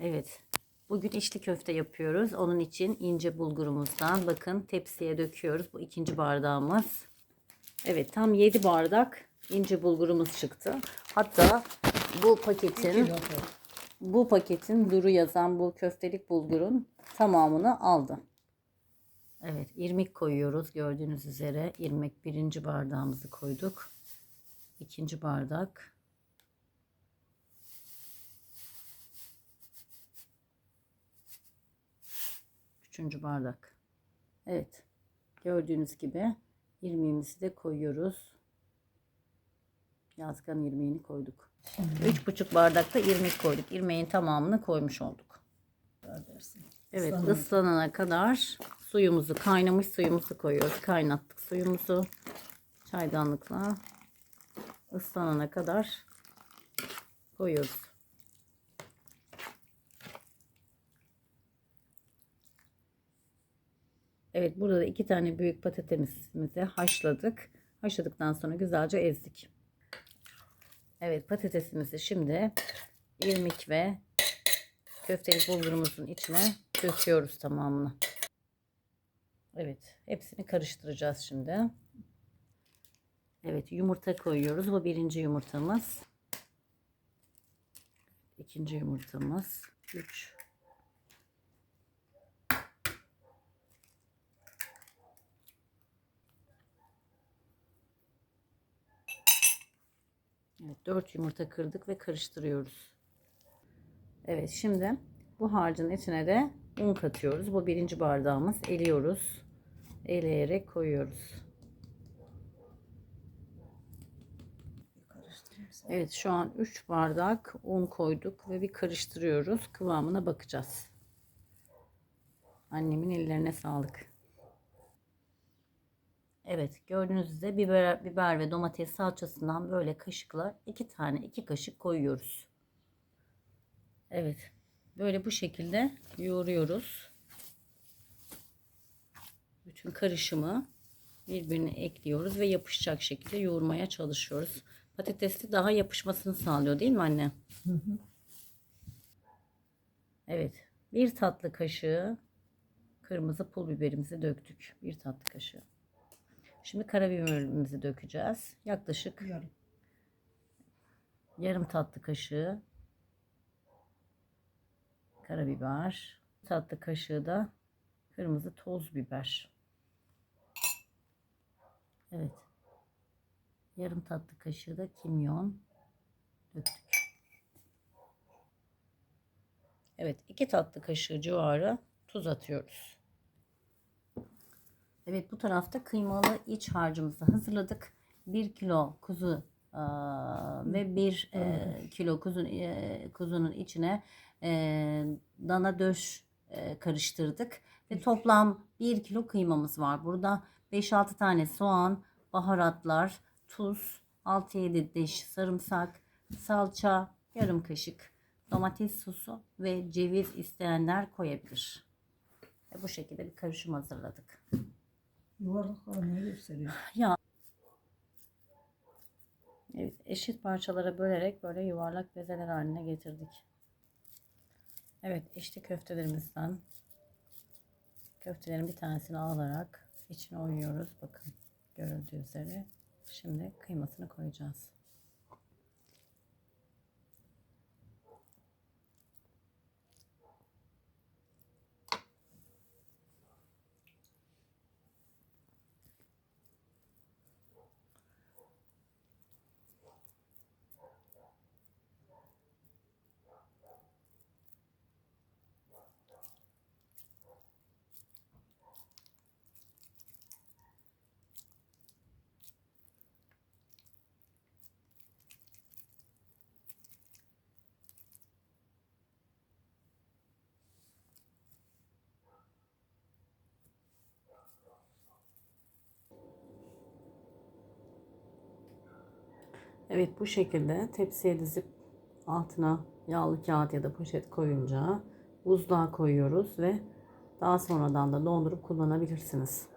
Evet. Bugün içli köfte yapıyoruz. Onun için ince bulgurumuzdan bakın tepsiye döküyoruz. Bu ikinci bardağımız. Evet tam 7 bardak ince bulgurumuz çıktı. Hatta bu paketin bu paketin duru yazan bu köftelik bulgurun tamamını aldı. Evet irmik koyuyoruz gördüğünüz üzere. irmik birinci bardağımızı koyduk. İkinci bardak. Üçüncü bardak. Evet. Gördüğünüz gibi irmiğimizi de koyuyoruz. Yazgan irmiğini koyduk. Üç buçuk bardakta irmik koyduk. İrmiğin tamamını koymuş olduk. Evet ıslanana kadar suyumuzu kaynamış suyumuzu koyuyoruz. Kaynattık suyumuzu çaydanlıkla ıslanana kadar koyuyoruz. Evet burada da iki tane büyük patatesimizi haşladık. Haşladıktan sonra güzelce ezdik. Evet patatesimizi şimdi irmik ve köftelik bulgurumuzun içine döküyoruz tamamını. Evet hepsini karıştıracağız şimdi. Evet yumurta koyuyoruz. Bu birinci yumurtamız. İkinci yumurtamız. Üç. Evet, 4 yumurta kırdık ve karıştırıyoruz. Evet şimdi bu harcın içine de un katıyoruz. Bu birinci bardağımız. Eliyoruz. Eleyerek koyuyoruz. Evet şu an 3 bardak un koyduk ve bir karıştırıyoruz. Kıvamına bakacağız. Annemin ellerine sağlık. Evet gördüğünüz üzere biber, biber ve domates salçasından böyle kaşıkla iki tane iki kaşık koyuyoruz. Evet böyle bu şekilde yoğuruyoruz. Bütün karışımı birbirine ekliyoruz ve yapışacak şekilde yoğurmaya çalışıyoruz. Patatesli daha yapışmasını sağlıyor değil mi anne? Evet bir tatlı kaşığı kırmızı pul biberimizi döktük. Bir tatlı kaşığı. Şimdi karabiberimizi dökeceğiz. Yaklaşık Yarım. yarım tatlı kaşığı karabiber, tatlı kaşığı da kırmızı toz biber. Evet. Yarım tatlı kaşığı da kimyon döktük. Evet, iki tatlı kaşığı civarı tuz atıyoruz. Evet bu tarafta kıymalı iç harcımızı hazırladık. 1 kilo kuzu eee, ve 1 kilo kuzu, eee, kuzunun içine eee, dana döş eee, karıştırdık. Ve toplam 1 kilo kıymamız var. Burada 5-6 tane soğan, baharatlar, tuz, 6-7 diş sarımsak, salça, yarım kaşık domates sosu ve ceviz isteyenler koyabilir. Ve bu şekilde bir karışım hazırladık. Yuvarlak halini gösteriyor. Ya Evet, eşit parçalara bölerek böyle yuvarlak bezeler haline getirdik. Evet, işte köftelerimizden köftelerin bir tanesini alarak içine oyuyoruz. Bakın görüldüğü üzere. Şimdi kıymasını koyacağız. Evet bu şekilde tepsiye dizip altına yağlı kağıt ya da poşet koyunca buzluğa koyuyoruz ve daha sonradan da dondurup kullanabilirsiniz.